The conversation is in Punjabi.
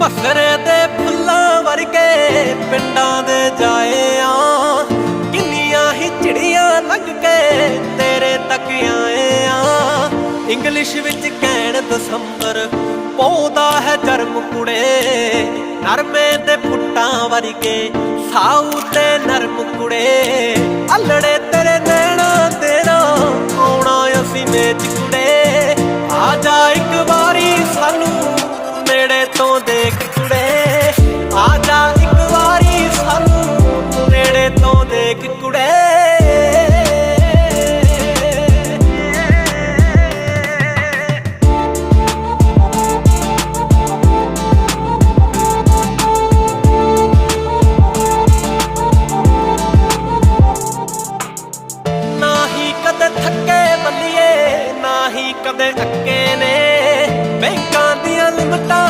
ਬਸਰੇ ਦੇ ਫੁੱਲਾਂ ਵਰਗੇ ਪਿੰਡਾਂ ਦੇ ਜਾਏ ਆ ਕਿੰਨੀਆਂ ਹੀ ਚਿੜੀਆਂ ਲੰਘ ਕੇ ਤੇਰੇ ਤੱਕ ਆਏ ਆ ਇੰਗਲਿਸ਼ ਵਿੱਚ ਕਹਿਣ ਦਸੰਬਰ, ਪੌਦਾ ਹੈ ਜਰਮ ਕੁੜੇ। ਨਰਮੇ ਦੇ ਫੁੱਟਾਂ ਵਰਗੇ ਸਾਊ ਤੇ ਨਰਮ ਕੁੜੇ। ਵੇਖ ਕੁੜੇ। ਕਦੇ ਥੱਕੇ ਨੇ। ਬੈਂਕਾਂ ਦੀਆਂ ਲਿਮਟਾਂ